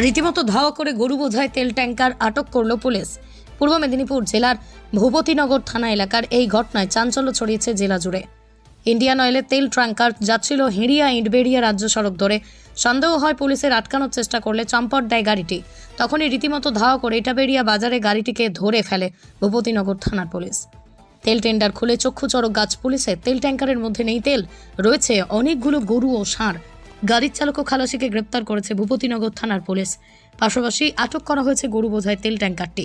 রীতিমতো ধাওয়া করে গরু বোঝায় তেল ট্যাঙ্কার আটক করল পুলিশ। পূর্ব মেদিনীপুর জেলার ভূপতিনগর থানা এলাকার এই ঘটনায় চাঞ্চল্য ছড়িয়েছে জেলা জুড়ে। ইন্ডিয়ান অয়েলের তেল ট্যাঙ্কার যাচ্ছিল হেঁড়িয়া ইটবেড়িয়া রাজ্য সড়ক ধরে। সন্দেহ হয় পুলিশের আটকানোর চেষ্টা করলে চম্পট দেয় গাড়িটি। তখনই রীতিমতো ধাওয়া করে ইটাবেড়িয়া বাজারে গাড়িটিকে ধরে ফেলে ভূপতিনগর থানার পুলিশ। তেল টেন্ডার খুলে চক্ষু চড়ক গাছ পুলিশের তেল ট্যাঙ্কারের মধ্যে নেই তেল, রয়েছে অনেকগুলো গরু ও ষাঁড়। গাড়ির চালক ও খালাসিকে গ্রেপ্তার করেছে ভূপতিনগর থানার পুলিশ। পাশাপাশি আটক করা হয়েছে গরু বোঝায় তেল ট্যাঙ্কারটি।